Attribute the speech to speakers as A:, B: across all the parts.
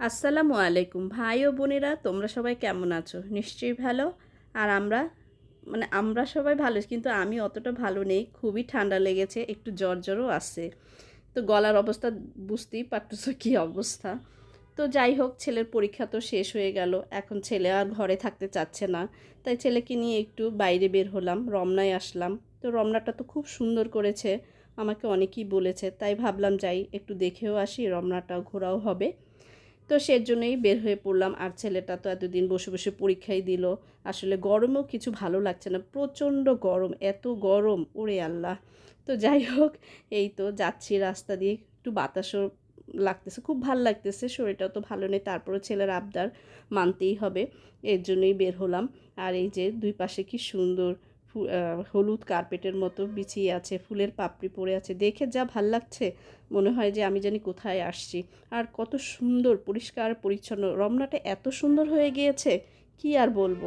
A: আসসালামু আলাইকুম ভাই ও বোনেরা, তোমরা সবাই কেমন আছো? নিশ্চয়ই ভালো। আর আমরা মানে আমরা সবাই ভালো, কিন্তু আমি অতটা ভালো নেই। খুবই ঠান্ডা লেগেছে, একটু জ্বর জ্বরও আসছে তো গলার অবস্থা বুঝতেই পারতেছো কী অবস্থা। তো যাই হোক, ছেলের পরীক্ষা তো শেষ হয়ে গেল। এখন ছেলে আর ঘরে থাকতে চাচ্ছে না। তাই ছেলেকে নিয়ে একটু বাইরে বের হলাম, রমনায় আসলাম। তো রমনাটা তো খুব সুন্দর করেছে, আমাকে অনেকেই বলেছে। তাই ভাবলাম যাই, একটু দেখেও আসি, রমনাটাও ঘোরাও হবে। তো সেজন্যই বের হয়ে পড়লাম। আর ছেলেটা তো এতদিন বসে বসে পরীক্ষাই দিল। আসলে গরমেও কিছু ভালো লাগছে না। প্রচণ্ড গরম, এত গরম, ওরে আল্লাহ। তো যাই হোক, এই তো যাচ্ছি রাস্তা দিয়ে। একটু বাতাসও লাগতেছে, খুব ভালো লাগতেছে, শরীরটাও তো ভালো নেই। তারপরে ছেলের আবদার মানতেই হবে, এর জন্যই বের হলাম। আর এই যে দুই পাশে কি সুন্দর হলুদ কার্পেটের মতো বিছিয়ে আছে, ফুলের পাপড়ি পড়ে আছে। দেখে যা ভালো লাগছে, মনে হয় যে আমি জানি কোথায় আসছি। আর কত সুন্দর, পরিষ্কার, পরিচ্ছন্ন। রমনাটা এত সুন্দর হয়ে গিয়েছে, কি আর বলব?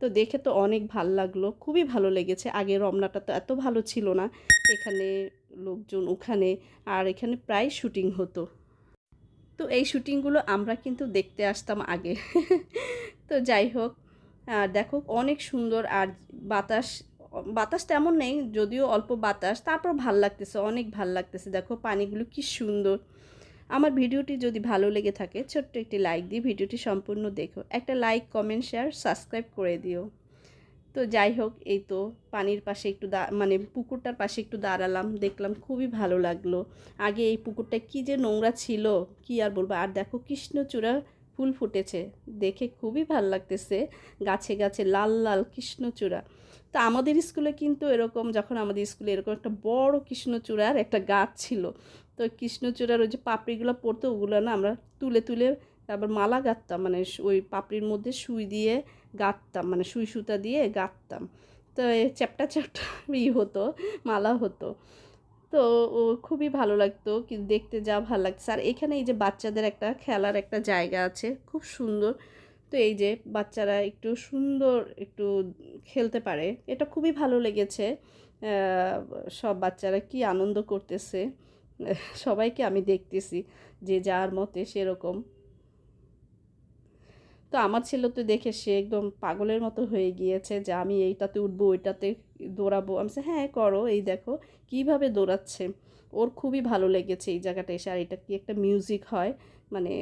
A: তো দেখে তো অনেক ভালো লাগল, খুবই ভালো লেগেছে। আগে রমনাটা তো এত ভালো ছিল না, এখানে লোকজন ওখানে, আর এখানে প্রায় শুটিং হতো। তো এই শুটিংগুলো আমরা কিন্তু দেখতে আসতাম আগে। তো যাই হোক আর দেখো অনেক সুন্দর, আর বাতাস বাতাস তেমন নেই, যদিও অল্প বাতাস, তারপর ভালো লাগতেছে, অনেক ভালো লাগতেছে। দেখো পানিগুলো কি সুন্দর। আমার ভিডিওটি যদি ভালো লেগে থাকে, ছোট্ট একটি লাইক দিয়ে ভিডিওটি সম্পূর্ণ দেখো। একটা লাইক কমেন্ট শেয়ার সাবস্ক্রাইব করে দিও। তো যাই হোক, এই তো পানির পাশে একটু দা মানে পুকুরটার পাশে একটু দাঁড়ালাম, দেখলাম খুবই ভালো লাগল। আগে এই পুকুরটা কি যে নোংরা ছিল, কি আর বলব? আর দেখো কৃষ্ণচূড়া ফুল ফুটেছে। দেখে খুবই ভালো লাগতেছে। গাছে গাছে লাল লাল কৃষ্ণচূড়া। তো আমাদের স্কুলে কিন্তু এরকম, যখন আমাদের স্কুলে এরকম একটা বড় কৃষ্ণচূড়ার একটা গাছ ছিল, তো কৃষ্ণচূড়ার ওই যে পাপড়িগুলো পড়তো, ওগুলো না আমরা তুলে তুলে তারপর মালা গাঁথতাম মানে ওই পাপড়ির মধ্যে সুই দিয়ে গাঁথতাম মানে সুই সুতা দিয়ে গাঁথতাম তো চ্যাপটা চ্যাপটা ই হতো, মালা হতো। তো ও খুবই ভালো লাগতো কিন্তু দেখতে যা ভালো লাগছে। আর এখানে এই যে বাচ্চাদের একটা খেলার একটা জায়গা আছে, খুব সুন্দর। তো এই যে বাচ্চারা একটু সুন্দর একটু খেলতে পারে, এটা খুবই ভালো লেগেছে। সব বাচ্চারা কি আনন্দ করতেছে, সবাইকে আমি দেখতেছি, যে যার মতে সেরকম। তো আমার ছেলে তো দেখে সে একদম পাগলের মতো হয়ে গিয়েছে যে আমি এইটাতে উঠবো, ওইটাতে দৌড়াবো। আমি হ্যাঁ করো, এই দেখো, কীভাবে দৌড়াচ্ছে? ওর খুবই ভালো লেগেছে এই জায়গাটা এসে, আর এটা কি একটা মিউজিক হয় মানে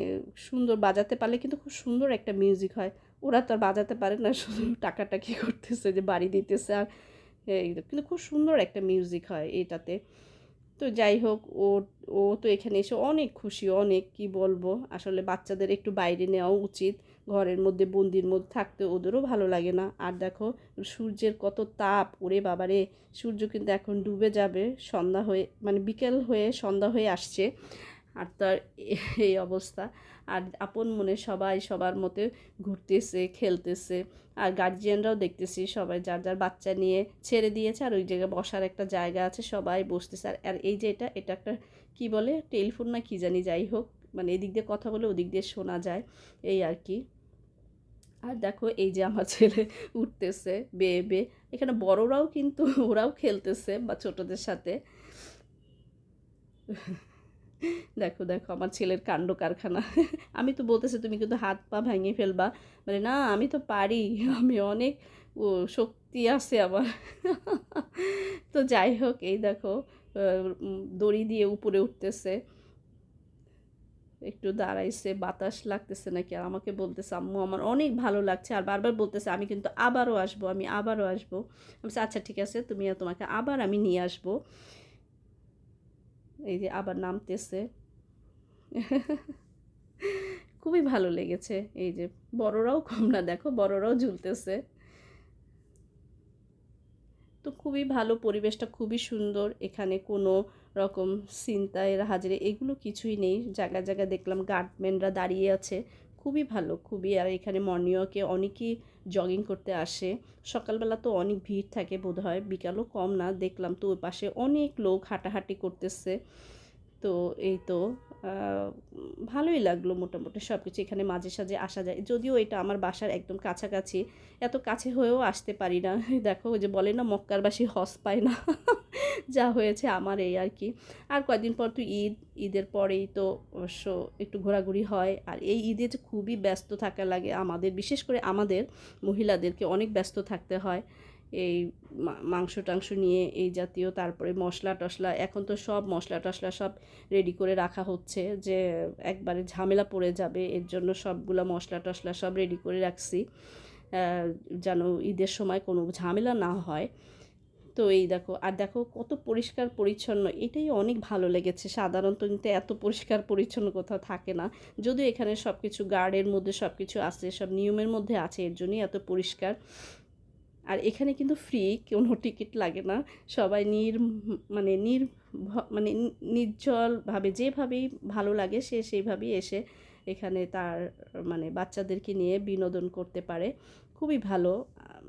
A: সুন্দর বাজাতে পারলে কিন্তু খুব সুন্দর একটা মিউজিক হয়। ওরা তো আর বাজাতে পারে না, শুধু টাকাটা কি করতেছে যে বাড়ি দিতেছে, আর কিন্তু খুব সুন্দর একটা মিউজিক হয় এটাতে। তো যাই হোক, ও ও তো এখানে এসে অনেক খুশি, অনেক কি বলব, আসলে বাচ্চাদের একটু বাইরে নেওয়া উচিত। ঘরের মধ্যে, বন্দির মধ্যে থাকতে ওদেরও ভালো লাগে না। আর দেখো, সূর্যের কত তাপ, ওরে বাবারে। সূর্য কিন্তু এখন ডুবে যাবে, সন্ধ্যা হয়ে মানে বিকেল হয়ে সন্ধ্যা হয়ে আসছে। আর তার এই অবস্থা। আর আপন মনে সবাই সবার মতে ঘুরতেছে, খেলতেছে। আর গার্জিয়ানরাও দেখতেছি সবাই, যার যার বাচ্চা নিয়ে ছেড়ে দিয়েছে, আর ওই জায়গায় বসার একটা জায়গা আছে, সবাই বসতেছে। আর আর এই যে এটা এটা একটা, কী বলে, টেলিফোন না কি জানি, যাই হোক মানে এদিক দিয়ে কথা বলে ওদিক দিয়ে শোনা যায়, এই আর কি। আর দেখো এই যে আমার ছেলে উঠতেছে, বেয়ে বেয়ে। এখানে বড়রাও কিন্তু, ওরাও খেলতেছে, বা ছোটদের সাথে। দেখো দেখো, আমার ছেলের কাণ্ড কারখানা। আমি তো বলতেছি, তুমি কিন্তু হাত পা ভেঙে ফেলবা। মানে না, আমি তো পারি, আমি অনেক, ও, শক্তি আছে আমার। তো যাই হোক, এই দেখো দড়ি দিয়ে উপরে উঠতেছে। একটু দাঁড়াইছে, বাতাস লাগতেছে নাকি? আর আমাকে বলতেছে, আম্মু, আমার অনেক ভালো লাগছে। আর বারবার বলতেছে, আমি কিন্তু আবারও আসব, আমি আবারও আসব। আমি আচ্ছা ঠিক আছে, তুমি তোমাকে আবার আমি নিয়ে আসব। এই যে আবার নামতেছে। খুবই ভালো লেগেছে। এই যে বড়রাও কম না, দেখো, বড়রাও ঝুলতেছে। তো খুবই ভালো, পরিবেশটা খুবই সুন্দর। এখানে কোনো রকম চিন্তায় হাজিরে এগুলো কিছুই নেই। জায়গায় জায়গায় দেখলাম গার্ডম্যানরা দাঁড়িয়ে আছে। খুবই ভালো, খুবই। আর এখানে মর্নিং ওয়াকে অনেকেই জগিং করতে আসে। সকালবেলা তো অনেক ভিড় থাকে বোধ হয় বিকালও কম না। দেখলাম তো ওই পাশে অনেক লোক হাঁটাহাঁটি করতেছে। তো এই তো ভালোই লাগল মোটামুটি সব কিছু এখানে মাঝে সাঝে আসা যায়। যদিও এটা আমার বাসার একদম কাছাকাছি, এত কাছে হয়েও আসতে পারি না। দেখো ওই যে বলে না, মক্কারবাসী হস পায় না। যা হয়েছে আমার এই আর কি। আর কয়েকদিন পর তো ঈদ, ঈদের পরেই তো অবশ্য একটু ঘোরাঘুরি হয়। আর এই ঈদে খুবই ব্যস্ত থাকা লাগে আমাদের, বিশেষ করে আমাদের মহিলাদেরকে অনেক ব্যস্ত থাকতে হয়। এই মাংস টাংস নিয়ে এই জাতীয়, তারপরে মশলা টশলা এখন তো সব মশলা টশলা সব রেডি করে রাখা হচ্ছে যে একবারে ঝামেলা পড়ে যাবে, এর জন্য সবগুলো মশলা টশলা সব রেডি করে রাখছি যেন ঈদের সময় কোনো ঝামেলা না হয়। তো এই দেখো, আর দেখো কত পরিষ্কার পরিচ্ছন্ন, এটাই অনেক ভালো লেগেছে। সাধারণত কিন্তু এত পরিষ্কার পরিচ্ছন্ন কোথাও থাকে না। যদিও এখানে সব কিছু গার্ডের মধ্যে সব কিছু আছে, সব নিয়মের মধ্যে আছে, এর জন্যই এত পরিষ্কার। আর এখানে কিন্তু ফ্রি কোনো টিকিট লাগে না। সবাই নির মানে নির মানে নির্জলভাবে যেভাবেই ভালো লাগে সে সেইভাবেই এসে এখানে তার মানে বাচ্চাদেরকে নিয়ে বিনোদন করতে পারে। খুবই ভালো,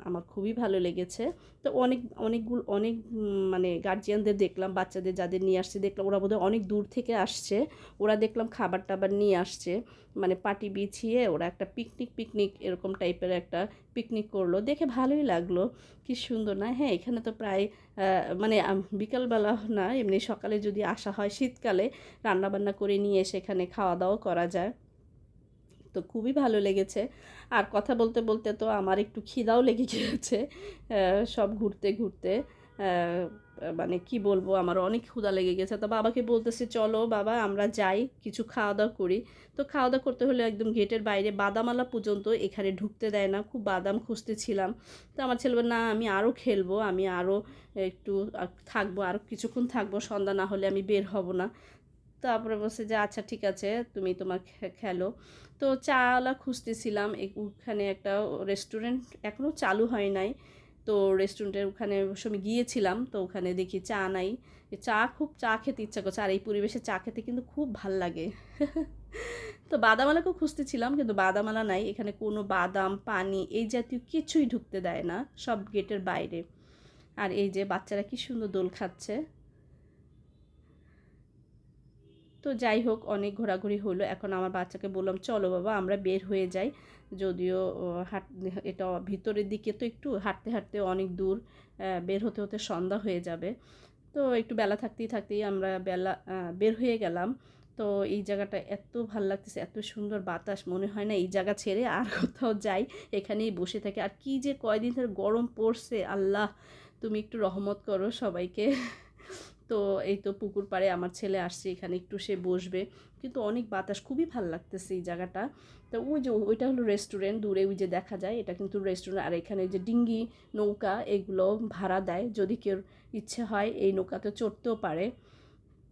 A: আমার খুবই ভালো লেগেছে। তো অনেক, অনেকগুলো, অনেক মানে গার্জিয়ানদের দেখলাম, বাচ্চাদের যাদের নিয়ে আসছে, দেখলাম ওরা বোধহয় অনেক দূর থেকে আসছে। ওরা দেখলাম খাবার টাবার নিয়ে আসছে। মানে পাটি বিছিয়ে ওরা একটা পিকনিক পিকনিক এরকম টাইপের একটা পিকনিক করল। দেখে ভালোই লাগল, কি সুন্দর না? হ্যাঁ এখানে তো প্রায় মানে বিকালবেলা না, এমনি সকালে যদি আসা হয়, শীতকালে রান্নাবান্না করে নিয়ে এসে এখানে খাওয়া দাওয়া করা যায়। তো খুবই ভালো লেগেছে। আর কথা বলতে বলতে তো আমার একটু খিদাও লেগে গিয়েছে সব ঘুরতে ঘুরতে। মানে কি বলব, আমার অনেক ক্ষুধা লেগে গেছে তো বাবাকে বলতেছে, চলো বাবা, আমরা যাই, কিছু খাওয়া দাওয়া করি। তো খাওয়া দাওয়া করতে হলে একদম গেটের বাইরে বাদামালা পর্যন্ত এখানে ঢুকতে দেয় না, খুব বাদাম খুঁজতেছিলাম তো আমার ছেলে না, আমি আরও খেলব, আমি আরও একটু থাকব আরও কিছুক্ষণ থাকব, সন্ধ্যা না হলে আমি বের হব না। তারপরে বলছে যে আচ্ছা ঠিক আছে, তুমি তোমার খেলো। তো চাওয়ালা খুঁজতেছিলাম ওখানে একটা রেস্টুরেন্ট এখনও চালু হয় নাই। তো রেস্টুরেন্টের ওখানে আমি গিয়েছিলাম, তো ওখানে দেখি চা নাই। চা খুব, চা খেতে ইচ্ছা করছে, আর এই পরিবেশে চা খেতে কিন্তু খুব ভালো লাগে। তো বাদামালাকেও খুঁজতেছিলাম, কিন্তু বাদামালা নাই। এখানে কোনো বাদাম, পানি, এই জাতীয় কিছুই ঢুকতে দেয় না, সব গেটের বাইরে। আর এই যে বাচ্চারা কি সুন্দর দোল খাচ্ছে। তো যাই হোক, অনেক ঘোরাঘুরি হলো। এখন আমার বাচ্চাকে বললাম, চলো বাবা, আমরা বের হয়ে যাই। যদিও হাট, এটা ভিতরের দিকে তো একটু হাঁটতে হাঁটতে অনেক দূর বের হতে হতে সন্ধ্যা হয়ে যাবে। তো একটু বেলা থাকতেই থাকতেই আমরা বেলা বের হয়ে গেলাম। তো এই জায়গাটা এত ভালো লাগতেছে, এত সুন্দর বাতাস, মনে হয় না এই জায়গা ছেড়ে আর কোথাও যাই, এখানেই বসে থাকে। আর কি যে কয়দিন ধরে গরম পড়ছে, আল্লাহ! তুমি একটু রহমত করো সবাইকে। তো এই তো পুকুর পাড়ে আমার ছেলে আসছে, এখানে একটু সে বসবে। কিন্তু অনেক বাতাস, খুবই ভালো লাগতেছে এই জায়গাটা। তো ওই যে ওইটা হলো রেস্টুরেন্ট দূরে ওই যে দেখা যায়, এটা কিন্তু রেস্টুরেন্ট আর এখানে যে ডিঙ্গি নৌকা, এগুলো ভাড়া দেয়। যদি কেউ ইচ্ছে হয়, এই নৌকাতে চড়তেও পারে।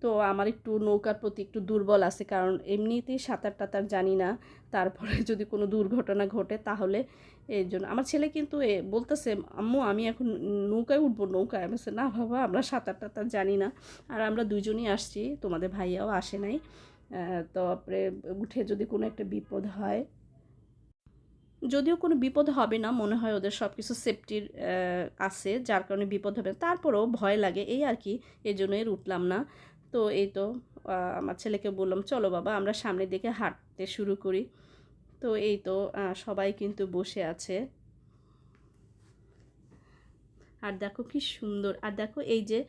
A: তো আমার একটু নৌকার প্রতি একটু দুর্বল আছে, কারণ এমনিতেই সাঁতার টাতার জানি না। তারপরে যদি কোনো দুর্ঘটনা ঘটে তাহলে এই জন্য। আমার ছেলে কিন্তু এ বলতেছে, আম্মু, আমি এখন নৌকায় উঠবো, নৌকায়। আমি না বাবা, আমরা সাঁতার টাতার জানি না। আর আমরা দুজনই আসছি, তোমাদের ভাইয়াও আসে নাই। তারপরে উঠে যদি কোনো একটা বিপদ হয়, যদিও কোনো বিপদ হবে না, মনে হয় ওদের সব কিছু সেফটির আছে, যার কারণে বিপদ হবে। তারপরেও ভয় লাগে, এই আর কি এই জন্যই উঠলাম না। তো এই তো আমার ছেলেকে বললাম, চলো বাবা, আমরা সামনের দিকে হাঁটতে শুরু করি। তো এই তো সবাই কিন্তু বসে আছে। আর দেখো কি সুন্দর, আর দেখো এই যে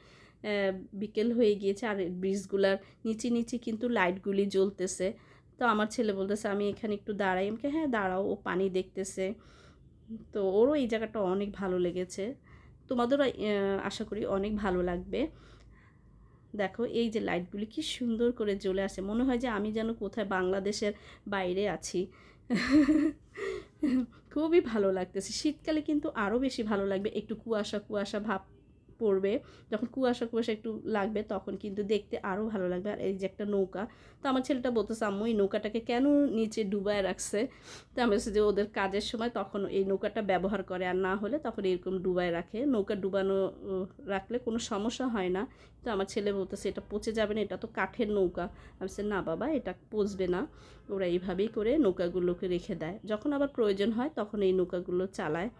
A: বিকেল হয়ে গিয়েছে, আর ব্রিজগুলার নিচে নিচে কিন্তু লাইটগুলি জ্বলতেছে। তো আমার ছেলে বলতেছে, আমি এখানে একটু দাঁড়াই। আমাকে হ্যাঁ দাঁড়াও। ও পানি দেখতেছে। তো ওরও এই জায়গাটা অনেক ভালো লেগেছে। তোমাদেরও আশা করি অনেক ভালো লাগবে। দেখো, এই যে লাইটগুলি কি সুন্দর করে জ্বলে আসে। মনে হয় যে আমি যেন কোথায় বাংলাদেশের বাইরে আছি। খুবই ভালো লাগতেছে। শীতকালে কিন্তু আরও বেশি ভালো লাগবে। একটু কুয়াশা কুয়াশা ভাব পড়বে, যখন কুয়াশা কুয়াশা একটু লাগবে তখন কিন্তু দেখতে আরও ভালো লাগবে। আর এই যে একটা নৌকা, তো আমার ছেলেটা বলতেছে, আম্মু, এই নৌকাটাকে কেন নিচে ডুবায় রাখছে? তো আমি যে, ওদের কাজের সময় তখন এই নৌকাটা ব্যবহার করে, আর না হলে তখন এরকম ডুবায় রাখে। নৌকা ডুবানো রাখলে কোনো সমস্যা হয় না। তো আমার ছেলে বলতেছে, এটা পচে যাবে না, এটা তো কাঠের নৌকা। আমি না বাবা, এটা পচবে না। ওরা এইভাবেই করে নৌকাগুলোকে রেখে দেয়। যখন আবার প্রয়োজন হয়, তখন এই নৌকাগুলো চালায়।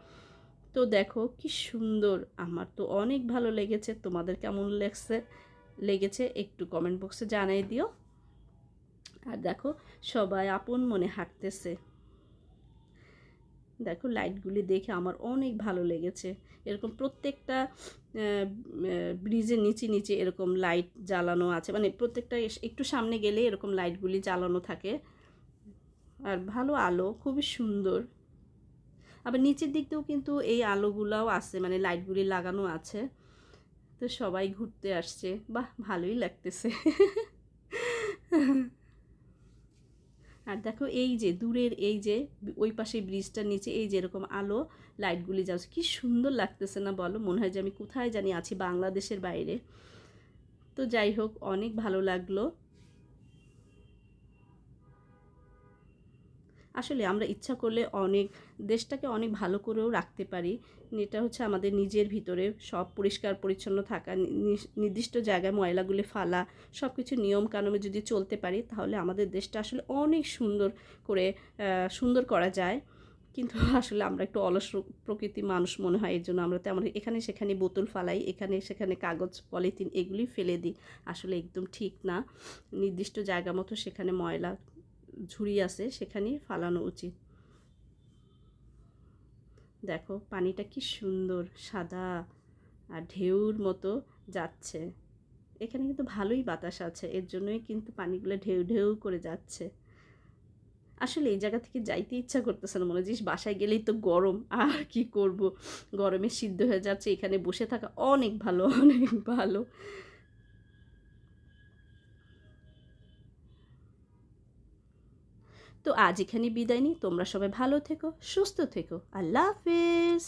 A: তো দেখো কি সুন্দর। আমার তো অনেক ভালো লেগেছে। তোমাদের কেমন লেগছে? লেগেছে একটু কমেন্ট বক্সে জানাই দিও। আর দেখো, সবাই আপন মনে হাঁটতেছে। দেখো লাইটগুলি দেখে আমার অনেক ভালো লেগেছে। এরকম প্রত্যেকটা ব্রিজের নিচে নিচে এরকম লাইট জ্বালানো আছে। মানে প্রত্যেকটা একটু সামনে গেলে এরকম লাইটগুলি জ্বালানো থাকে। আর ভালো আলো, খুবই সুন্দর। আবার নিচের দিক দিয়েও কিন্তু এই আলোগুলাও আছে মানে লাইটগুলি লাগানো আছে। তো সবাই ঘুরতে আসছে। বাহ, ভালোই লাগতেছে। আর দেখো এই যে, দূরের এই যে, ওই পাশে ব্রিজটার নিচে এই যে এরকম আলো লাইটগুলি যাচ্ছে। কি সুন্দর লাগতেছে না বলো? মনে হয় যে আমি কোথায় জানি আছি, বাংলাদেশের বাইরে। তো যাই হোক, অনেক ভালো লাগল। আসলে আমরা ইচ্ছা করলে অনেক দেশটাকে অনেক ভালো করেও রাখতে পারি। এটা হচ্ছে আমাদের নিজের ভিতরে সব পরিষ্কার পরিচ্ছন্ন থাকা নির্দিষ্ট জায়গায় ময়লাগুলি ফালা সব কিছু নিয়ম কানুনে যদি চলতে পারি তাহলে আমাদের দেশটা আসলে অনেক সুন্দর করে সুন্দর করা যায়। কিন্তু আসলে আমরা একটু অলস প্র- প্রকৃতির মানুষ মনে হয়, এর জন্য আমরা তেমন এখানে সেখানে বোতল ফালাই, এখানে সেখানে কাগজ, পলিথিন এগুলি ফেলে দিই। আসলে একদম ঠিক না। নির্দিষ্ট জায়গা মতো সেখানে ময়লা ঝুড়ি আছে সেখানেই ফালানো উচিত। দেখো, পানিটা কি সুন্দর, সাদা আর ঢেউর মতো যাচ্ছে। এখানে কিন্তু ভালোই বাতাস আছে, এর জন্যই কিন্তু পানিগুলো ঢেউ ঢেউ করে যাচ্ছে। আসলে এই জায়গা থেকে যাইতে ইচ্ছা করতেছে না, মনে হচ্ছে বাসায় গেলেই তো গরম, আর কি করব? গরমে সিদ্ধ হয়ে যাচ্ছে, এখানে বসে থাকা অনেক ভালো অনেক ভালো। তো আজ এখানে বিদায় নিই। তোমরা সবাই ভালো থেকো সুস্থ থেকো। আল্লাহ হাফেজ।